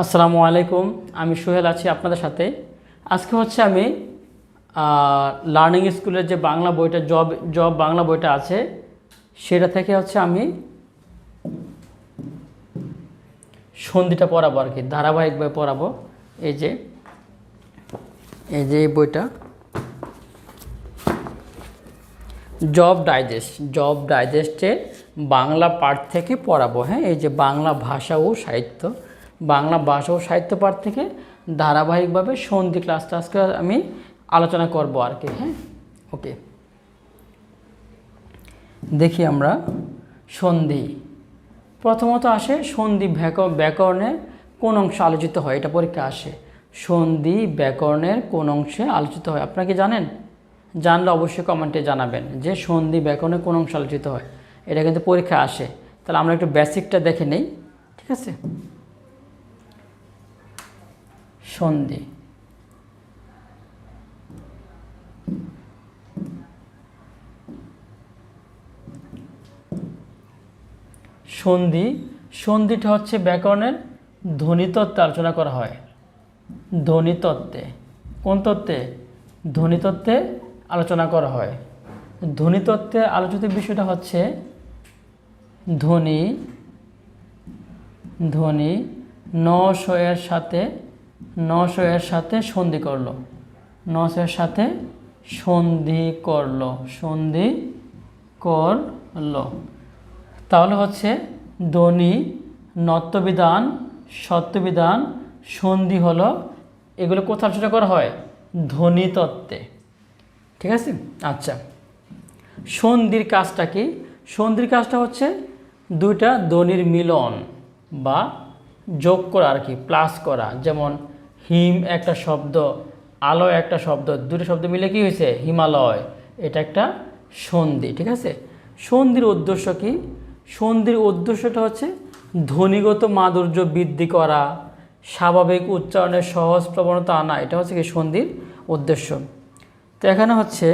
আসসালামু আলাইকুম, আমি সোহেল আছি আপনাদের সাথে। আজকে হচ্ছে আমি লার্নিং স্কুলের যে বাংলা বইটা জব জব বাংলা বইটা আছে, সেটা থেকে হচ্ছে আমি সন্ধিটা পড়াবো আর কি, ধারাবাহিকভাবে পড়াবো। এই যে এই যে বইটা। জব ডাইজেস্ট জব ডাইজেস্টের বাংলা পাঠ থেকে পড়াবো হ্যাঁ? এই যে বাংলা ভাষা ও সাহিত্য। বাংলা ভাষা ও সাহিত্য পাঠ থেকে ধারাবাহিকভাবে সন্ধি ক্লাসটা আজকে আমি আলোচনা করব আর কি হ্যাঁ? ওকে দেখি আমরা সন্ধি। প্রথমত আসে সন্ধি ব্যাক- ব্যাকরণের কোন অংশে আলোচিত হয়? এটা পরীক্ষা আসে। সন্ধি ব্যাকরণের কোন অংশে আলোচিত হয়? আপনারা কি জানেন? জানলে অবশ্যই কমেন্টে জানাবেন যে সন্ধি ব্যাকরণের কোন অংশে আলোচিত হয়। এটা কিন্তু পরীক্ষা আসে। তাহলে আমরা একটু বেসিকটা দেখে নেই, ঠিক আছে? সন্ধি। সন্ধি, সন্ধিটা হচ্ছে ব্যাকরণের ধ্বনিতত্ত্বে আলোচনা করা হয়। ধ্বনিতত্ত্বে। কোন তত্ত্বে? ধ্বনিতত্ত্বে আলোচনা করা হয়। ধ্বনিতত্ত্বে আলোচিত বিষয়টা হচ্ছে ধ্বনি ধ্বনি নশ এর সাথে নশ এর সাথে সন্ধি করল। নশ এর সাথে সন্ধি করল। সন্ধি করল। তাহলে হচ্ছে ধ্বনি, নত্যবিধান, সত্যবিধান, সন্ধি হলো, এগুলো কোথাও আলোচনা করা হয়? ধ্বনি তত্ত্বে। ঠিক আছে? আচ্ছা। সন্ধির কাজটা কি? সন্ধির কাজটা হচ্ছে দুইটা ধ্বনির মিলন বা যোগ করা আর কি প্লাস করা। যেমন হিম একটা শব্দ, আলো একটা শব্দ, দুটো শব্দ মিলে কি হয়েছে? হিমালয়। এটা একটা সন্ধি, ঠিক আছে? সন্ধির উদ্দেশ্য কি? সন্ধির উদ্দেশ্যটা হচ্ছে ধ্বনিগত মাধুর্য বৃদ্ধি করা, স্বাভাবিক উচ্চারণের সহজ প্রবণতা আনা, এটা হচ্ছে কি সন্ধির উদ্দেশ্য। তো এখানে হচ্ছে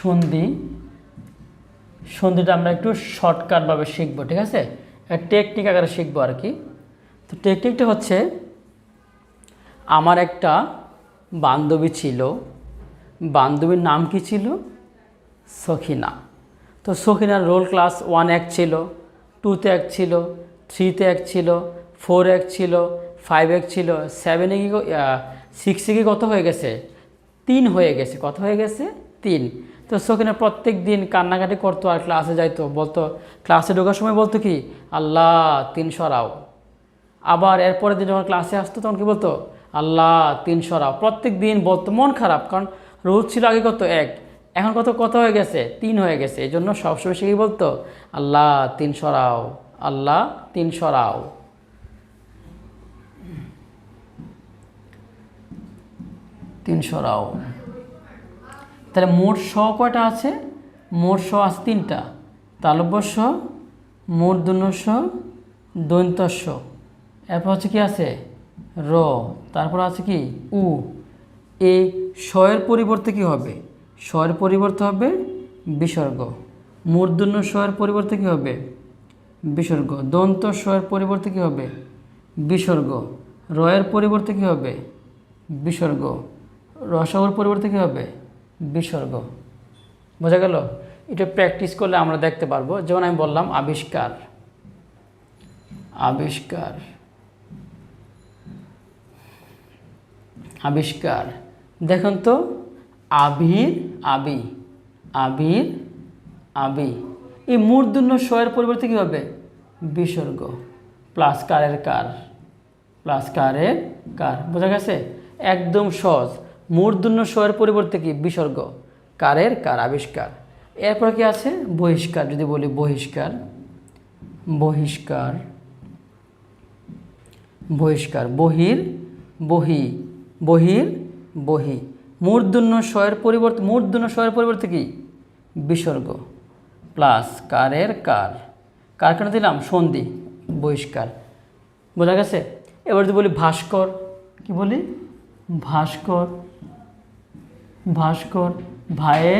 সন্ধি। সন্ধিটা আমরা একটু শর্টকাটভাবে শিখব, ঠিক আছে? টেকনিক আকারে শিখব আর কি। তো টেকনিকটা হচ্ছে, আমার একটা বান্ধবী ছিল। বান্ধবীর নাম কি ছিল? সখিনা। তো সখিনার রোল ক্লাস ওয়ান এক ছিল টুতে এক ছিল থ্রিতে এক ছিল ফোর এক ছিল ফাইভ এক ছিল সেভেনে কি সিক্সে কি কত হয়ে গেছে? তিন হয়ে গেছে। কত হয়ে গেছে? তিন। তো সখিনা প্রত্যেক দিন কান্নাকাটি করতো আর ক্লাসে যাইতো। বলতো, ক্লাসে ঢোকার সময় বলতো কি, আল্লাহ, তিন সরাও। আবার এরপরে দিন যখন ক্লাসে আসতো তখন কি বলতো, আল্লাহ, তিন সরাও। প্রত্যেক দিন বলতো, মন খারাপ, কারণ রোজ ছিল আগে কত এক, এখন কত কত হয়ে গেছে, তিন হয়ে গেছে। এই জন্য সবসময় সে কি বলতো, আল্লাহ, তিন সরাও, আল্লাহ, তিন সরাও। তিন সরাও। তাহলে মোট স কয়টা আছে? মোট স আছে তিনটা। তালব্যস্য মূর্ধন্য দৈন্তস্য এরপর হচ্ছে কি আছে? র। তারপর আছে কি? উ। এই শয়ের পরিবর্তে কি হবে? শয়ের পরিবর্তে হবে বিসর্গ। মূর্ধন্য শয়ের পরিবর্তে কি হবে? বিসর্গ। দন্ত শয়ের পরিবর্তে কি হবে? বিসর্গ। রয়ের পরিবর্তে কি হবে? বিসর্গ। রসগর পরিবর্তে কি হবে? বিসর্গ। বোঝা গেল? এটা প্র্যাকটিস করলে আমরা দেখতে পারব। যেমন আমি বললাম, আবিষ্কার। আবিষ্কার। আবিষ্কার। দেখুন তো, আবির, আবি। আবির, আবি। এই মূর্ধন্য শয়ের পরিবর্তে কী হবে? বিসর্গ। প্লাস কারের কার। প্লাস কারের কার। বোঝা গেছে? একদম সহজ। মূর্ধন্য শয়ের পরিবর্তে কি? বিসর্গ। কারের কার? আবিষ্কার। এরপর কি আছে? বহিষ্কার। যদি বলি বহিষ্কার বহিষ্কার বহিষ্কার। বহির, বহি বহির, বহি। মূর্ধন্য শয়ের পরিবর্তে মূর্ধন্য শয়ের পরিবর্তে কি? বিসর্গ। প্লাস কারের কার। কার কেন দিলাম? সন্ধি। বহিষ্কার। বোঝা গেছে? এবার যদি বলি ভাস্কর, কি বলি? ভাস্কর। ভাস্কর ভাইয়ে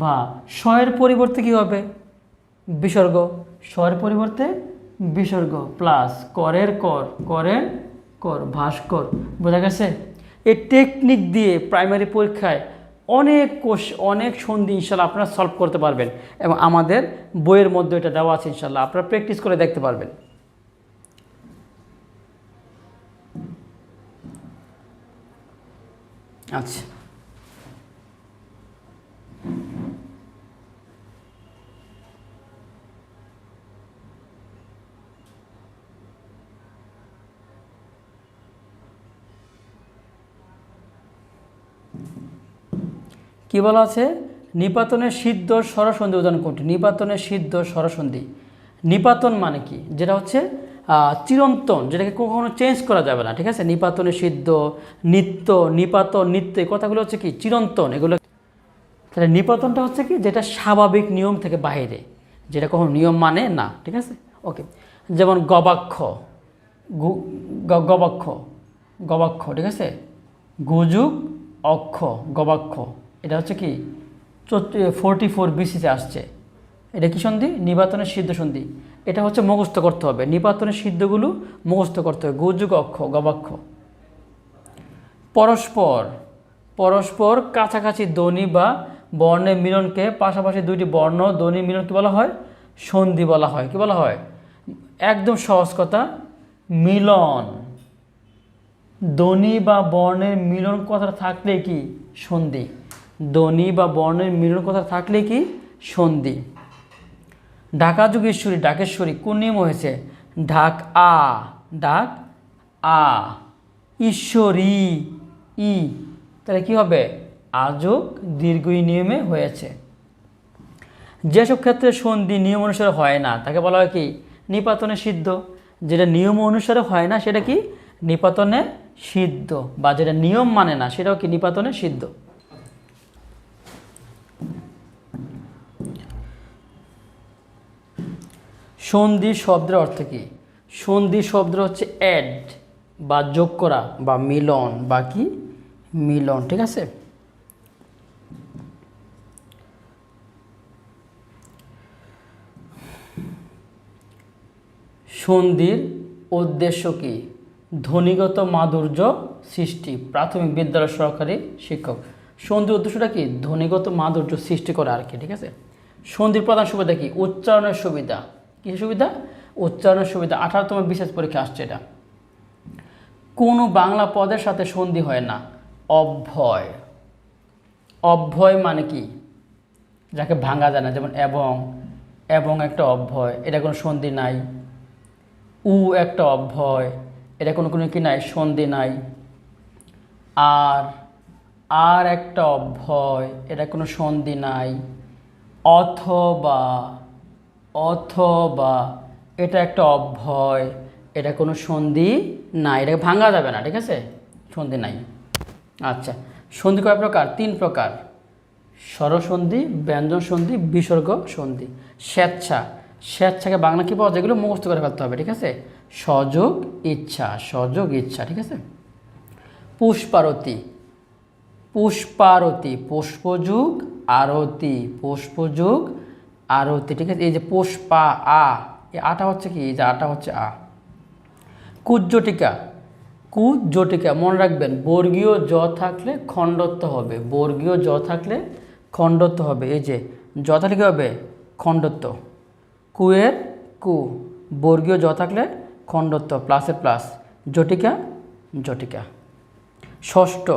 ভা শয়ের পরিবর্তে কি হবে? বিসর্গ। শয়ের পরিবর্তে বিসর্গ প্লাস করের কর করের কর, ভাস্কর। বোঝা গেছে? এই টেকনিক দিয়ে প্রাইমারি পরীক্ষায় অনেক কোষ, অনেক সন্ধি ইনশাল্লাহ আপনারা সলভ করতে পারবেন এবং আমাদের বইয়ের মধ্যে এটা দেওয়া আছে ইনশাল্লাহ। আপনারা প্র্যাকটিস করে দেখতে পারবেন। আচ্ছা। কি বলা আছে? নিপাতনের সিদ্ধ সরসন্ধি উদাহরণ কোনটি? নিপাতনের সিদ্ধ সরসন্ধি নিপাতন মানে কি? যেটা হচ্ছে চিরন্তন, যেটাকে কখনো চেঞ্জ করা যাবে না, ঠিক আছে? নিপাতনের সিদ্ধ, নিত্য, নিপাতন, নিত্য, এই কথাগুলো হচ্ছে কি? চিরন্তন, এগুলো তাহলে নিপাতনটা হচ্ছে কি? যেটা স্বাভাবিক নিয়ম থেকে বাইরে যেটা কখনো নিয়ম মানে না, ঠিক আছে? ওকে, যেমন গবাক্ষ গবাক্ষ গবাক্ষ, ঠিক আছে? গুজুক, অক্ষ, গবাক্ষ। এটা হচ্ছে কি? ফোরটি ফোর বিসিতে আসছে। এটা কি সন্ধি? নিপাতনের সিদ্ধ সন্ধি। এটা হচ্ছে মুখস্থ করতে হবে। নিপাতনের সিদ্ধগুলো মুখস্থ করতে হবে। গুজুক অক্ষ, গবাক্ষ। পরস্পর। পরস্পর কাছাকাছি ধ্বনি বা বর্ণের মিলনকে পাশাপাশি দুইটি বর্ণ, ধ্বনি মিলনকে বলা হয়? সন্ধি বলা হয়। কি বলা হয়? একদম সহজ কথা, মিলন। ধ্বনি বা বর্ণের মিলন কথা থাকলে কি? সন্ধি। ধ্বনি বা বর্ণের মিলন কথা থাকলে কি? সন্ধি। ঢাকা যুগেশ্বরী ডাকেশ্বরী কোন নিয়ম হয়েছে? ঢাক আ ডাক আ। ঈশ্বরী, ই। তাহলে কি হবে? আযোগ দীর্ঘই নিয়মে হয়েছে। যেসব ক্ষেত্রে সন্ধি নিয়ম অনুসারে হয় না, তাকে বলা হয় কি? নিপাতনে সিদ্ধ। যেটা নিয়ম অনুসারে হয় না, সেটা কি? নিপাতনে সিদ্ধ। বা যেটা নিয়ম মানে না, সেটাও কি নিপাতনে সিদ্ধ? সন্ধি শব্দের অর্থ কি? সন্ধি শব্দ হচ্ছে অ্যাড বা যোগ করা বা মিলন বা কি? মিলন, ঠিক আছে? সন্ধির উদ্দেশ্য কি? ধ্বনিগত মাধুর্য সৃষ্টি, প্রাথমিক বিদ্যালয় সহকারী শিক্ষক। সন্ধির উদ্দেশ্যটা কি? ধ্বনিগত মাধুর্য সৃষ্টি করা আর কি, ঠিক আছে? সন্ধির প্রধান সুবিধা কি? উচ্চারণের সুবিধা। কী সুবিধা? উচ্চারণ সুবিধা। আঠারোতম বিশেষ পরীক্ষা আসছে এটা। কোনো বাংলা পদের সাথে সন্ধি হয় না। অভ্যয়। অভ্যয় মানে কি? যাকে ভাঙা যায় না। যেমন এবং এবং একটা অভ্যয়। এটা কোনো সন্ধি নাই। উ একটা অভ্যয়। এটা কোনো কোনো কি নাই? সন্ধি নাই। আর আর একটা অভ্যয়। এটা কোনো সন্ধি নাই। অথবা অথবা এটা একটা অভ্যয় এটা কোনো সন্ধি নাই, এটাকে ভাঙা যাবে না, ঠিক আছে? সন্ধি নাই। আচ্ছা সন্ধি কয় প্রকার? তিন প্রকার। স্বরসন্ধি ব্যঞ্জন সন্ধি বিসর্গ সন্ধি স্বেচ্ছা, স্বেচ্ছাকে বাংলা কী পাওয়া যায় এগুলো মুখস্থ করে ফেলতে হবে, ঠিক আছে? সযোগ ইচ্ছা সযোগ ইচ্ছা, ঠিক আছে? পুষ্পারতি পুষ্পারতি, পুষ্পযুগ, আরতি, পুষ্পযুগ আরতি ঠিক আছে? এই যে পুষ্পা আ, এই আটা হচ্ছে কি? এই যে আটা হচ্ছে আ। কুজ্জটিকা কুজ্জটিকা, মনে রাখবেন, বর্গীয় জ থাকলে খণ্ডত্ব হবে। বর্গীয় জ থাকলে খণ্ডত্ব হবে। এই যে, জ থাকলে হবে? খণ্ডত্ব। কুয়ের কু, বর্গীয় জ থাকলে খণ্ডত্ব প্লাসে প্লাস জটিকা জটিকা। ষষ্ঠ।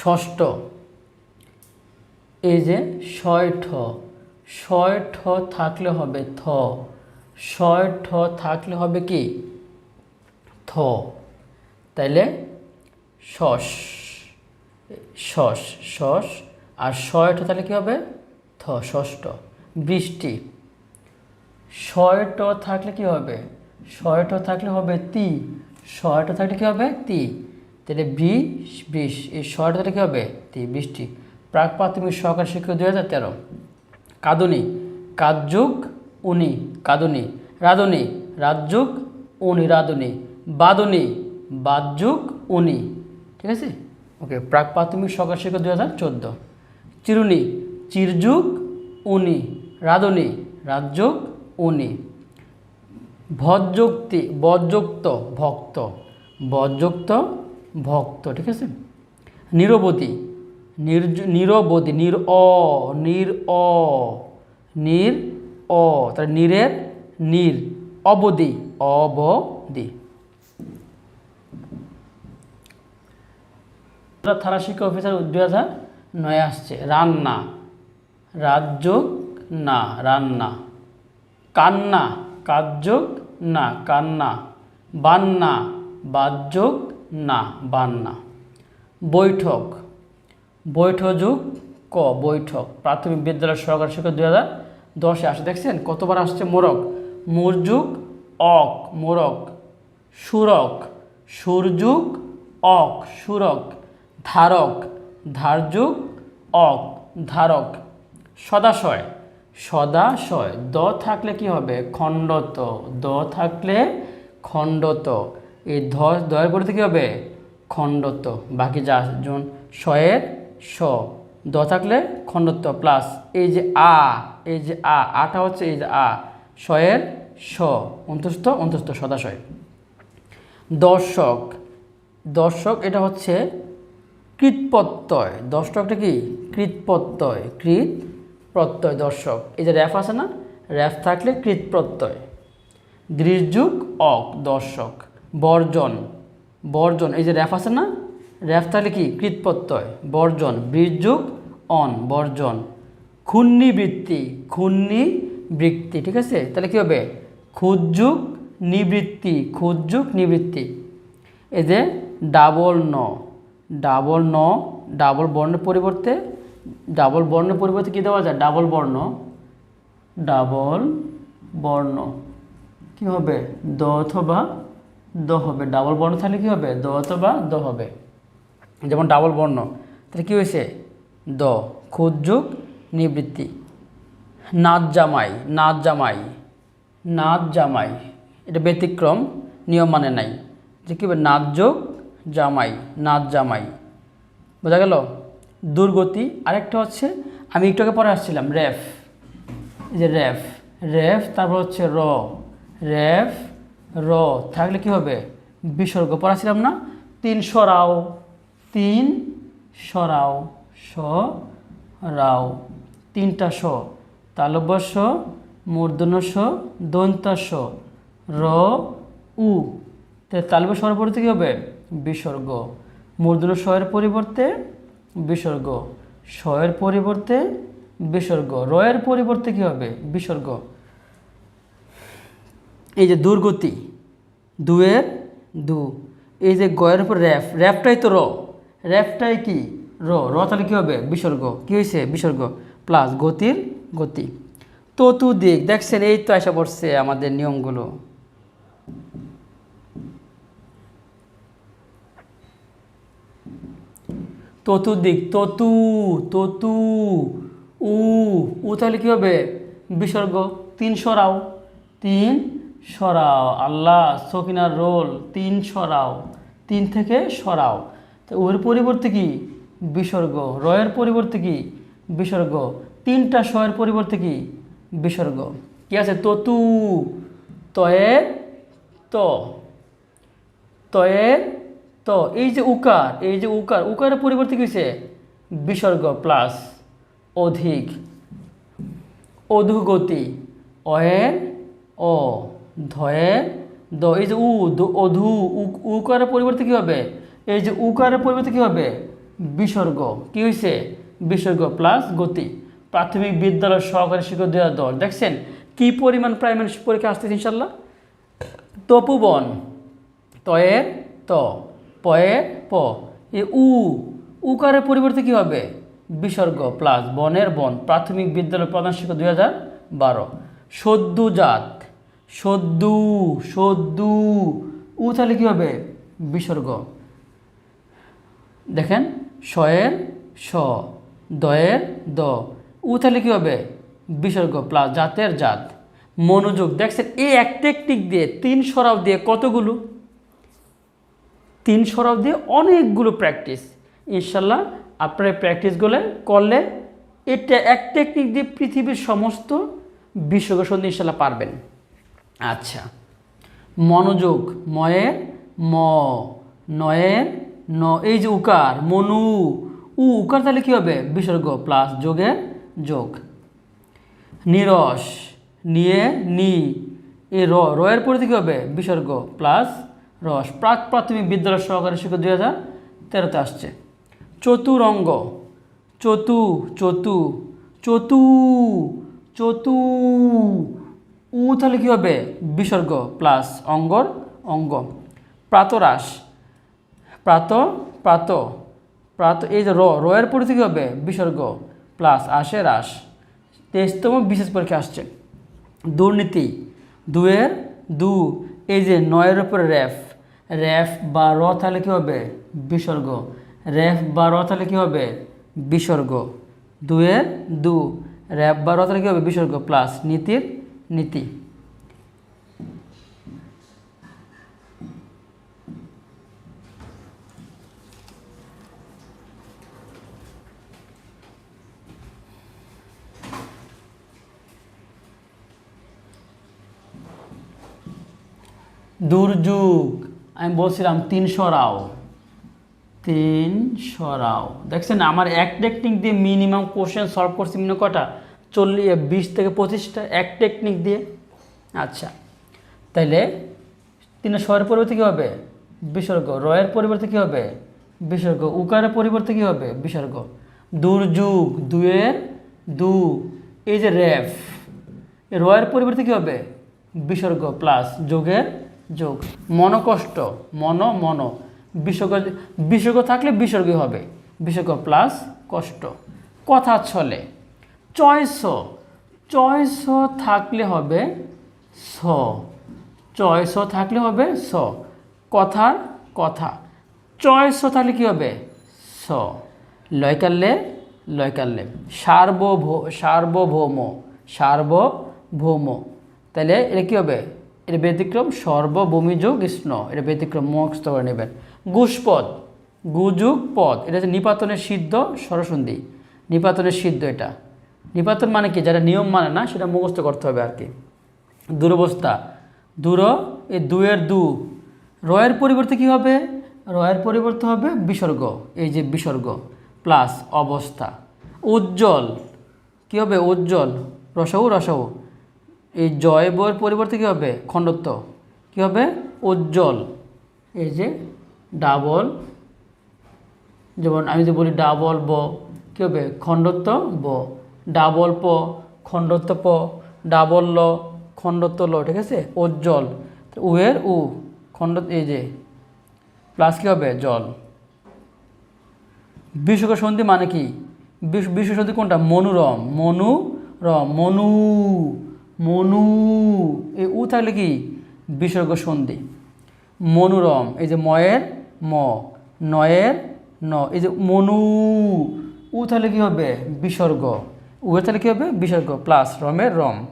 ষষ্ঠ। এই যে ছয় ঠ ছয় ঠ থাকলে হবে থ। ছয় ঠ থাকলে হবে কি? থ। তাইলে শস শস শস আর ছয় ঠ তাহলে কি হবে? থ, ষষ্ঠ। বৃষ্টি। ছয় ট থাকলে কি হবে? ছয় থাকলে হবে তি। ছয় থাকলে কি হবে? তি। তাহলে বৃষ বিশ, এই থাকলে কি হবে? তি বৃষ্টি প্রাক প্রাথমিক সহকারী শিক্ষক দুই হাজার তেরো। কাদুনি কাজযুগ উনি, কাদুনি। রাধুনি রাজযুগ উনি, রাধুনি। বাদুনি বাদযুগ উনি। ঠিক আছে? ওকে, প্রাক প্রাথমিক সহকারী শিক্ষক দুই হাজার চোদ্দ। চিরুনি, চিরযুগ, উনি। রাধুনি রাজযোগ উনি। ভযুক্তি বযুক্ত ভক্ত। বযুক্ত ভক্ত, ঠিক আছে? নিরবধি নির্জ নিরবধি নির অ নির অ নির অ, তার নিরের নির, অবধি অবধি। থানা শিক্ষা অফিসার দুই নয় আসছে। রান্না, রাজযোগ না, রান্না। কান্না, কাজযোগ না, কান্না। বান্না বাদযোগ না, বান না। বৈঠক। বৈঠযুগ ক, বৈঠক। প্রাথমিক বিদ্যালয় সরকারি শিক্ষক দুই হাজার দশে আসে। দেখছেন? কতবার আসছে মোরক মুরযুগ অক মোরক সুরক। সুরযুগ অক, সুরক। ধারক। ধারযুগ অক, ধারক। সদাশয়। সদাশয়। দ থাকলে কি হবে? খণ্ডত। দ থাকলে খণ্ডত। এই ধ দয়ের পরে কি হবে? খণ্ডত্ব। বাকি যা যেমন শয়ের স। দ থাকলে খণ্ডত্ব প্লাস এই যে আ, এই যে আ, আটা হচ্ছে এই যে আ শয়ের স। অন্তস্থ অন্তস্থ, সদাশয়। দর্শক দর্শক এটা হচ্ছে কৃতপ্রত্যয় দর্শকটা কি? কৃতপ্রত্যয় কৃত প্রত্যয় দর্শক। এই যে র্যাফ আছে না? র্যাফ থাকলে কৃত প্রত্যয় দৃশযুগ অক দর্শক। বর্জন বর্জন, এই যে র্যাফ আছে না? র্যাফ তাহলে কি? কৃত প্রত্যয় বর্জন, বীরযুগ, অন, বর্জন। খুন্নি বৃত্তি খুন্নি বৃত্তি ঠিক আছে? তাহলে কী হবে? ক্ষুদ্যুগ নিবৃত্তি ক্ষুদ্যুগ নিবৃত্তি। এই যে ডাবল ন ডাবল ন, ডাবল বর্ণের পরিবর্তে, ডাবল বর্ণের পরিবর্তে কী দেওয়া যায়? ডাবল বর্ণ ডাবল বর্ণ। কি হবে? দ অথবা দ হবে। ডাবল বর্ণ থাকলে কী হবে? দ অথবা দ হবে। যেমন ডাবল বর্ণ, তাহলে কী হয়েছে? দ ক্ষুদ্যুগ নিবৃত্তি। নাচ জামাই নাচ জামাই নাচ জামাই। এটা ব্যতিক্রম, নিয়ম মানে নাই। যে কী হবে? নাচ যোগ, জামাই নাচ জামাই। বোঝা গেল? দুর্গতি, আরেকটা হচ্ছে, আমি একটু আগে পরে আসছিলাম এই যে র্যাফ র্যাফ তারপর হচ্ছে র। র্যাফ র থাকলে কি হবে? বিসর্গ পড়াছিলাম না? তিন সরাও তিন সরাও, স রাও। তিনটা স, তালব্য স, মূর্ধন্য স দন্তা স, র, উ। তালব্য স্বর পরিবর্তে কী হবে? বিসর্গ। মূর্ধন্য স্বয়ের পরিবর্তে বিসর্গ। স্বয়ের পরিবর্তে বিসর্গ। রয়ের পরিবর্তে কী হবে? বিসর্গ। এই যে দুর্গতি, দুয়ের দু। এই যে গয়ের উপর র্যাফ, র্যাফটাই তো র। র্যাফটাই কি? র। র তাহলে কী হবে? বিসর্গ। কী হয়েছে বিসর্গ প্লাস গতির গতি। দিক দেখছেন এই তো আসা পড়ছে আমাদের নিয়মগুলো। ততু দিক ততু ততু, উ। উ তাহলে কী হবে? বিসর্গ। তিন সরাও। তিন সরাও, আল্লাহ সকিনার রোল, তিন সরাও, তিন থেকে সরাও। তো ওর পরিবর্তে কি? বিসর্গ। রয়ের পরিবর্তে কি? বিসর্গ। তিনটা শয়ের পরিবর্তে কি? বিসর্গ। কি আছে? ততু। তয়ের ত। তয়ের তো। এই যে উকার, এই যে উকার, উকারের পরিবর্তে কী হয়েছে বিসর্গ প্লাস অধিক। অধুগতি। অয়ের অ ধয়ের দ, এই যে উ, দ- অধু উকারের পরিবর্তে কী হবে? এই যে উকারের পরিবর্তে কী হবে? বিসর্গ। কী হয়েছে বিসর্গ প্লাস গতি। প্রাথমিক বিদ্যালয় সহকারী শিক্ষক দু হাজার দশ দেখছেন? কী পরিমাণ প্রাইমারি পরীক্ষা আসতেছে ইনশাল্লাহ? তপুবন তয়ের ত পয়ের প। এ উ উকারের পরিবর্তে কী হবে? বিসর্গ প্লাস বনের বন। প্রাথমিক বিদ্যালয় প্রধান শিক্ষক দুই হাজার বারো। সদ্যুজাত সদ্যু সদ্যু। উ তাহলে কী হবে বিসর্গ। দেখেন শয়ের স, দয়ের দ। উ তাহলে কী হবে বিসর্গ প্লাস জাতের জাত। মনোযোগ, দেখছেন, এই এক টেকনিক দিয়ে, তিন সরাও দিয়ে কতগুলো? তিন সরাব দিয়ে অনেকগুলো প্র্যাকটিস ইনশাল্লাহ, আপনার প্র্যাকটিসগুলো করলে এটা এক টেকনিক দিয়ে পৃথিবীর সমস্ত সন্ধি ইনশাল্লাহ পারবেন। আচ্ছা। মনোযোগ ময়ের ম নয়ের ন, এই যে উকার, মনু, উ, উকার তাহলে কী হবে? বিসর্গ প্লাস যোগের যোগ। নিরস, নিয়ে, নি, এ র, রয়ের পরিধি কী হবে? বিসর্গ প্লাস রস। প্রাক প্রাথমিক বিদ্যালয় সহকারী শিক্ষক দুই হাজার তেরোতে আসছে। চতুরঙ্গ, চতু চতু চতু চতু উ তাহলে কী হবে বিসর্গ প্লাস অঙ্গর অঙ্গ প্রাতরাস প্রাত প্রাত। প্রাত, এই যে র, রয়ের পরিধি কী হবে বিসর্গ প্লাস আসে রাস তেইশতম বিশেষ পরীক্ষা আসছে। দুর্নীতি। দুয়ের, দু। এই যে নয়ের উপরে র্যাফ র্যাফ বা র তাহলে কী হবে বিসর্গ। র্যাফ বা র তাহলে কী হবে বিসর্গ। দুয়ের, দু। র্যাফ বা র তাহলে কী হবে বিসর্গ প্লাস নীতির নীতি। দুর্যোগ, আমি বলছিলাম তিন সরাও। তিন সরাও। দেখছেন, আমার এক দিয়ে মিনিমাম কোশ্চেন সলভ করছি মিনিমাম কটা চল্লিশ, বিশ থেকে পঁচিশটা এক টেকনিক দিয়ে। আচ্ছা তাইলে তিন স্বরের পরিবর্তে কী হবে? বিসর্গ। রয়ের পরিবর্তে কী হবে? বিসর্গ। উকারের পরিবর্তে কী হবে? বিসর্গ। দুর্যোগ দুয়ের দু এই যে র্যাফ রয়ের পরিবর্তে কী হবে? বিসর্গ প্লাস যোগের যোগ। মনকষ্ট, মন মন। বিসর্গ বিসর্গ থাকলে বিসর্গই হবে। বিসর্গ প্লাস কষ্ট। কথা ছলে। চয়স চয়স থাকলে হবে স চয়স থাকলে হবে স, কথার কথা। চয়স থাকলে কি হবে স লয়কাল্লে লয়কাল্লে সার্বভ, সার্বভৌম সার্বভৌম। তাহলে এটা কী হবে? এটা ব্যতিক্রম সর্বভূমি যোগ এটা ব্যতিক্রম মুখস্থ করে নেবেন। গুসপদ গুযুগ পদ এটা হচ্ছে নিপাতনের সিদ্ধ সরসন্ধি নিপাতনের সিদ্ধ এটা। নিপাতন মানে কি? যারা নিয়ম মানে না, সেটা মুখস্থ করতে হবে আর কি। দুরবস্থা। দূর, এই দুয়ের দু। রয়ের পরিবর্তে কি হবে? রয়ের পরিবর্তে হবে বিসর্গ। এই যে বিসর্গ প্লাস অবস্থা। উজ্জ্বল। কি হবে? উজ্জ্বল। রসৌ রসৌ এই জয় বইয়ের পরিবর্তে কী হবে? খণ্ডত্ব। কী হবে? উজ্জ্বল। এই যে ডাবল, যেমন আমি যদি বলি ডাবল ব, কী হবে? খণ্ডত্ব ব। ডাবল প, খণ্ডত্ব প, ডাবল ল, খণ্ডত্ব ল, ঠিক আছে? উজ্জ্বল। উয়ের উ খণ্ড, এই যে প্লাস কী হবে? জল। বিশ্বক সন্ধি মানে কি? বিশ- বিশ্ব সন্ধি কোনটা? মনোরম। মনু, রম, মনু মনু। এই উ থাকলে কি? বিসর্গ সন্ধি। মনোরম। এই যে ময়ের ম, নয়ের ন। এই যে মনু। উ তাহলে কি হবে? বিসর্গ। উ এর তাহলে কী হবে? বিসর্গ প্লাস রমের রম।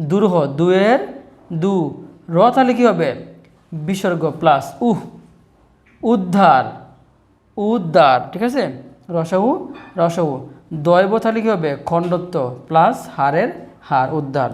দুরহ দুয়ের দু। র তাহলে কী হবে? বিসর্গ প্লাস উহ। উদ্ধার। উদ্ধার, ঠিক আছে? রসউ রসউ। দৈব তাহলে কী হবে? খণ্ডত্ব প্লাস হারের হার উদ্ধার।